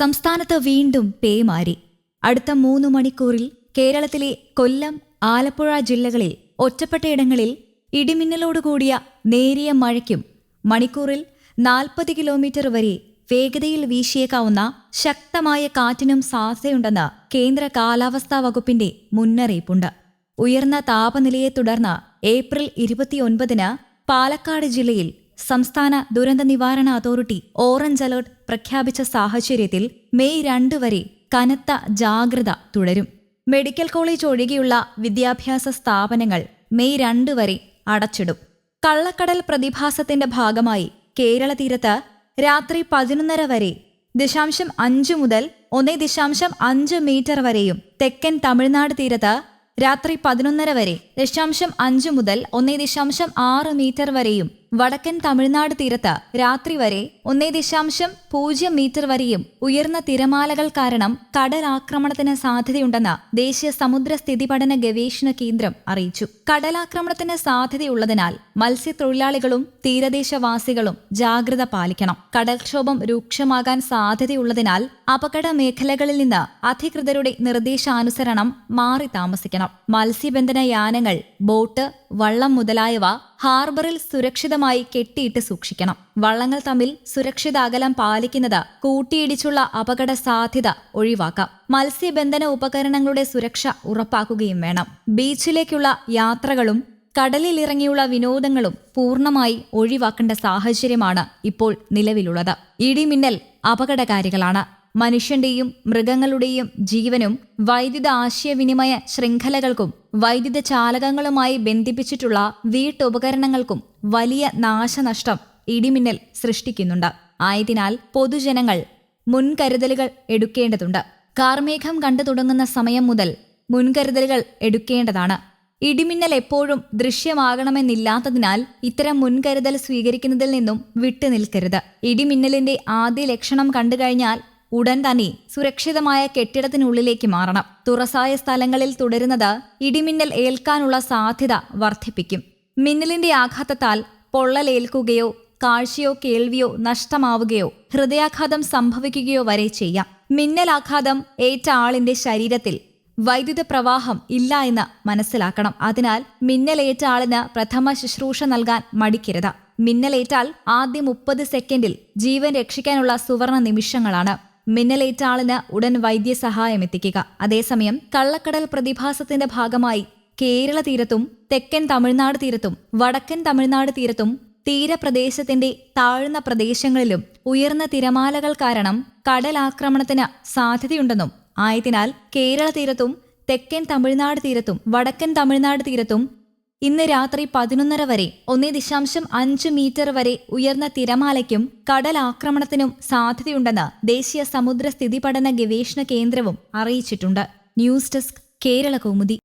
സംസ്ഥാനത്ത് വീണ്ടും പേമാരി അടുത്ത മൂന്ന് മണിക്കൂറിൽ കേരളത്തിലെ കൊല്ലം ആലപ്പുഴ ജില്ലകളിൽ ഒറ്റപ്പെട്ടയിടങ്ങളിൽ ഇടിമിന്നലോടുകൂടിയ നേരിയ മഴയ്ക്കും മണിക്കൂറിൽ നാൽപ്പത് കിലോമീറ്റർ വരെ വേഗതയിൽ വീശിയേക്കാവുന്ന ശക്തമായ കാറ്റിനും സാധ്യതയുണ്ടെന്ന് കേന്ദ്ര കാലാവസ്ഥാ വകുപ്പിന്റെ മുന്നറിയിപ്പുണ്ട്. ഉയർന്ന താപനിലയെ തുടർന്ന് ഏപ്രിൽ ഇരുപത്തിയൊൻപതിന് പാലക്കാട് ജില്ലയിൽ സംസ്ഥാന ദുരന്ത നിവാരണ അതോറിറ്റി ഓറഞ്ച് അലർട്ട് പ്രഖ്യാപിച്ച സാഹചര്യത്തിൽ മെയ് രണ്ട് വരെ കനത്ത ജാഗ്രത തുടരും. മെഡിക്കൽ കോളേജ് ഒഴികെയുള്ള വിദ്യാഭ്യാസ സ്ഥാപനങ്ങൾ മെയ് രണ്ട് വരെ അടച്ചിടും. കള്ളക്കടൽ പ്രതിഭാസത്തിന്റെ ഭാഗമായി കേരള തീരത്ത് രാത്രി പതിനൊന്നര വരെ ദശാംശം അഞ്ച് മുതൽ ഒന്നേ ദശാംശം അഞ്ച് മീറ്റർ വരെയും തെക്കൻ തമിഴ്നാട് തീരത്ത് രാത്രി പതിനൊന്നര വരെ ദശാംശം അഞ്ച് മുതൽ ഒന്നേ ദശാംശം ആറ് മീറ്റർ വരെയും വടക്കൻ തമിഴ്നാട് തീരത്ത് രാത്രി വരെ ഒന്നേ ദശാംശം പൂജ്യം മീറ്റർ വരെയും ഉയർന്ന തിരമാലകൾ കാരണം കടലാക്രമണത്തിന് സാധ്യതയുണ്ടെന്ന് ദേശീയ സമുദ്ര സ്ഥിതി പഠന ഗവേഷണ കേന്ദ്രം അറിയിച്ചു. കടലാക്രമണത്തിന് സാധ്യതയുള്ളതിനാൽ മത്സ്യത്തൊഴിലാളികളും തീരദേശവാസികളും ജാഗ്രത പാലിക്കണം. കടൽക്ഷോഭം രൂക്ഷമാകാൻ സാധ്യതയുള്ളതിനാൽ അപകട മേഖലകളിൽ നിന്ന് അധികൃതരുടെ നിർദ്ദേശാനുസരണം മാറി താമസിക്കണം. മത്സ്യബന്ധന യാനങ്ങൾ ബോട്ട് വള്ളം മുതലായവ ഹാർബറിൽ സുരക്ഷിതമായി കെട്ടിയിട്ട് സൂക്ഷിക്കണം. വള്ളങ്ങൾ തമ്മിൽ സുരക്ഷിത അകലം പാലിക്കുന്നത് കൂട്ടിയിടിച്ചുള്ള അപകട സാധ്യത ഒഴിവാക്കാം. മത്സ്യബന്ധന ഉപകരണങ്ങളുടെ സുരക്ഷ ഉറപ്പാക്കുകയും വേണം. ബീച്ചിലേക്കുള്ള യാത്രകളും കടലിലിറങ്ങിയുള്ള വിനോദങ്ങളും പൂർണമായി ഒഴിവാക്കേണ്ട സാഹചര്യമാണ് ഇപ്പോൾ നിലവിലുള്ളത്. ഇടിമിന്നൽ അപകടകാരികളാണ്. മനുഷ്യന്റെയും മൃഗങ്ങളുടെയും ജീവനും വൈദ്യുത ആശയവിനിമയ ശൃംഖലകൾക്കും വൈദ്യുത ചാലകങ്ങളുമായി ബന്ധിപ്പിച്ചിട്ടുള്ള വീട്ടുപകരണങ്ങൾക്കും വലിയ നാശനഷ്ടം ഇടിമിന്നൽ സൃഷ്ടിക്കുന്നുണ്ട്. ആയതിനാൽ പൊതുജനങ്ങൾ മുൻകരുതലുകൾ എടുക്കേണ്ടതുണ്ട്. കാർമേഘം കണ്ടു തുടങ്ങുന്ന സമയം മുതൽ മുൻകരുതലുകൾ എടുക്കേണ്ടതാണ്. ഇടിമിന്നൽ എപ്പോഴും ദൃശ്യമാകണമെന്നില്ലാത്തതിനാൽ ഇത്തരം മുൻകരുതൽ സ്വീകരിക്കുന്നതിൽ നിന്നും വിട്ടുനിൽക്കരുത്. ഇടിമിന്നലിന്റെ ആദ്യ ലക്ഷണം കണ്ടുകഴിഞ്ഞാൽ ഉടൻ തന്നെ സുരക്ഷിതമായ കെട്ടിടത്തിനുള്ളിലേക്ക് മാറണം. തുറസായ സ്ഥലങ്ങളിൽ തുടരുന്നത് ഇടിമിന്നൽ ഏൽക്കാനുള്ള സാധ്യത വർദ്ധിപ്പിക്കും. മിന്നലിന്റെ ആഘാതത്താൽ പൊള്ളലേൽക്കുകയോ കാഴ്ചയോ കേൾവിയോ നഷ്ടമാവുകയോ ഹൃദയാഘാതം സംഭവിക്കുകയോ വരെ ചെയ്യാം. മിന്നലാഘാതം ഏറ്റ ആളിന്റെ ശരീരത്തിൽ വൈദ്യുത പ്രവാഹം ഇല്ല എന്ന് മനസ്സിലാക്കണം. അതിനാൽ മിന്നലേറ്റ ആളിന് പ്രഥമ ശുശ്രൂഷ നൽകാൻ മടിക്കരുത്. മിന്നലേറ്റാൽ ആദ്യ മുപ്പത് സെക്കൻഡിൽ ജീവൻ രക്ഷിക്കാനുള്ള സുവർണ നിമിഷങ്ങളാണ്. മിന്നലേറ്റ ആളിന് ഉടൻ വൈദ്യസഹായം എത്തിക്കുക. അതേസമയം കള്ളക്കടൽ പ്രതിഭാസത്തിന്റെ ഭാഗമായി കേരള തീരത്തും തെക്കൻ തമിഴ്നാട് തീരത്തും വടക്കൻ തമിഴ്നാട് തീരത്തും തീരപ്രദേശത്തിന്റെ താഴ്ന്ന പ്രദേശങ്ങളിലും ഉയർന്ന തിരമാലകൾ കാരണം കടലാക്രമണത്തിന് സാധ്യതയുണ്ടെന്നും. ആയതിനാൽ കേരള തീരത്തും തെക്കൻ തമിഴ്നാട് തീരത്തും വടക്കൻ തമിഴ്നാട് തീരത്തും ഇന്ന് രാത്രി പതിനൊന്നര വരെ ഒന്നേ ദശാംശം അഞ്ച് മീറ്റർ വരെ ഉയർന്ന തിരമാലയ്ക്കും കടൽ ആക്രമണത്തിനും സാധ്യതയുണ്ടെന്ന് ദേശീയ സമുദ്ര സ്ഥിതി പഠന ഗവേഷണ കേന്ദ്രവും അറിയിച്ചിട്ടുണ്ട്. News desk Kerala Kaumudi